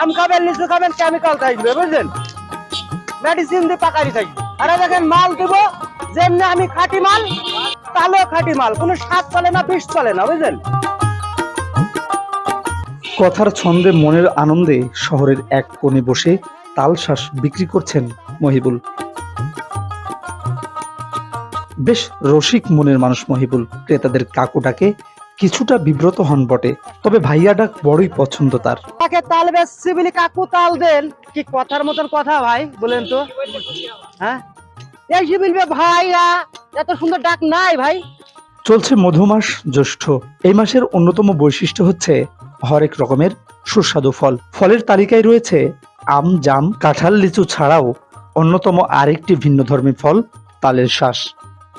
আম খাবেন, লিচু খাবেন কেমিক্যাল থাকবে, বুঝলেন? মেডিসিন দিয়ে পাকারি থাকবে। দেখেন, মাল যেমনি আমি মাল তাহলে খাঁটি মাল। কোনো চলে না চলে না, বুঝলেন? কথার ছন্দে, মনের আনন্দে শহরের এক কোণে বসে তালশ্বাস বিক্রি করছেন মহিবুল। বেশ রসিক মনের মানুষ মহিবুল। ক্রেতাদের কাকুটাকে কিছুটা বিব্রত হন বটে তবে ভাইয়া ডাক বড়ই পছন্দ তার। তাকে তাল বলি কাকু তাল দেন। কি কথার মতন কথা ভাই বলেন তো। হ্যাঁ? এই যে বলবে ভাইয়া এত সুন্দর ডাক নাই ভাই। চলছে মধুমাস জ্যৈষ্ঠ। এই মাসের অন্যতম বৈশিষ্ট্য হচ্ছে হরেক রকমের সুস্বাদু ফল। ফলের তালিকায় রয়েছে আম জাম কাঁঠাল লিচু ছাড়াও অন্যতম আরেকটি ভিন্ন ধর্মী ফল তালের শ্বাস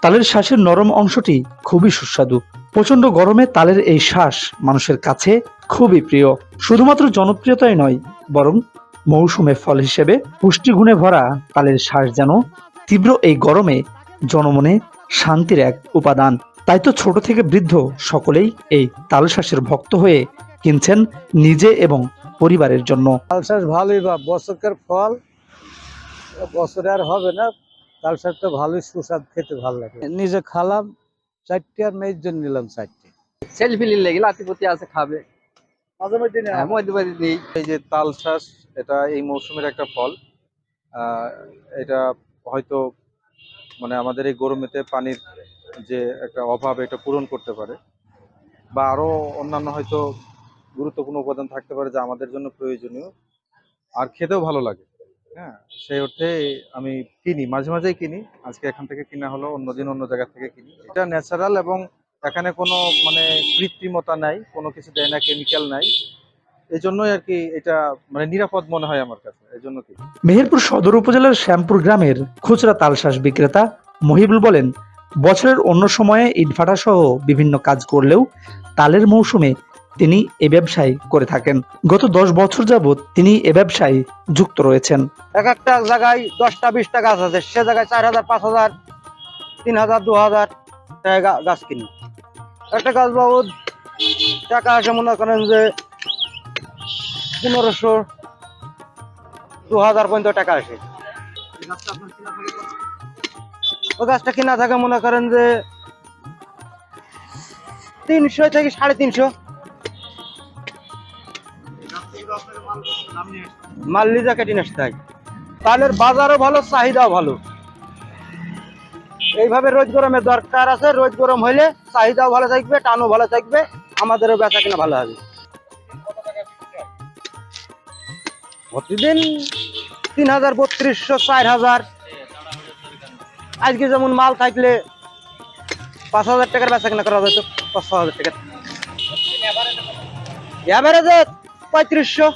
তালের শ্বাসের নরম অংশটি খুবই সুস্বাদু। প্রচণ্ড গরমে তালের এই শ্বাস মানুষের কাছে খুবই প্রিয়। শুধুমাত্র জনপ্রিয়তাই নয়, বরং মৌসুমে ফল হিসেবে পুষ্টিগুণে ভরা তালের শ্বাস যেন তীব্র এই গরমে জনমনে শান্তির এক উপাদান। তাই তো ছোট থেকে বৃদ্ধ সকলেই এই তাল শ্বাসের ভক্ত হয়ে কিনছেন নিজে এবং পরিবারের জন্য। তাল শ্বাস ভালোই বা বছরের ফল, বছরে আর হবে না। তালশাস তো ভালোই সুস্বাদ, খেতে ভালো লাগে। নিজে খালাম চারটে আর মেয়ের জন্য নিলাম চারটে। সেলফি নিলে গেলে লাতিপতি আছে খাবে। মাঝে মধ্যে হ্যাঁ মধ্যে মধ্যে দিই। এই যে তাল শ্বাস এটা এই মৌসুমের একটা ফল। আহ, এটা হয়তো মানে আমাদের এই গরমেতে পানির যে একটা অভাব এটা পূরণ করতে পারে। বা আরও অন্যান্য হয়তো গুরুত্বপূর্ণ উপাদান থাকতে পারে যা আমাদের জন্য প্রয়োজনীয়। আর খেতেও ভালো লাগে। হ্যাঁ সেই অর্থে আমি কিনি, মাঝে মাঝেই কিনি। আজকে এখান থেকে কিনা হলো, অন্যদিন অন্য জায়গা থেকে কিনি। এটা ন্যাচারাল এবং এখানে কোনো মানে কৃত্রিমতা নাই, কোনো কিছু দেয় না কেমিক্যাল নাই। এই জন্যই আর কি এটা মানে নিরাপদ মনে হয় আমার কাছে এই জন্য কি মেহেরপুর সদর উপজেলার শ্যামপুর গ্রামের খুচরা তালশ্বাস বিক্রেতা মহিবুল বলেন, বছরের অন্য সময়ে ইটভাটা সহ বিভিন্ন কাজ করলেও তালের মৌসুমে তিনি এ ব্যবসায় করে থাকেন। গত দশ বছর যাবৎ তিনি এ ব্যবসায় যুক্ত রয়েছেন। এক একটা জায়গায় দশটা, বিশটা গাছ আছে। সে জায়গায় চার হাজার, পাঁচ হাজার, তিন হাজার, দু হাজার গাছ কিনি। একটা গাছ বাবদ টাকা আসে মনে করেন যে পনেরোশো, দু হাজার পর্যন্ত টাকা আসে। ও গাছটা কিনা থাকে মনে করেন যে তিনশো থেকে সাড়ে তিনশো। মাল্লিজা কেটে আসতে তালের বাজারও ভালো, চাহিদাও ভালো। এইভাবে রোজ গরমে দরকার আছে, রোজ গরম হইলে চাহিদাও ভালো থাকবে, টানও ভালো থাকবে, আমাদেরও বেচা কিনা ভালো হবে। প্রতিদিন তিন হাজার, বত্রিশশো চার হাজার। আজকে যেমন মাল থাকলে পাঁচ হাজার টাকার বেচা কিনা করা যেত পাঁচ হাজার টাকা এভারেজে পঁয়ত্রিশশো।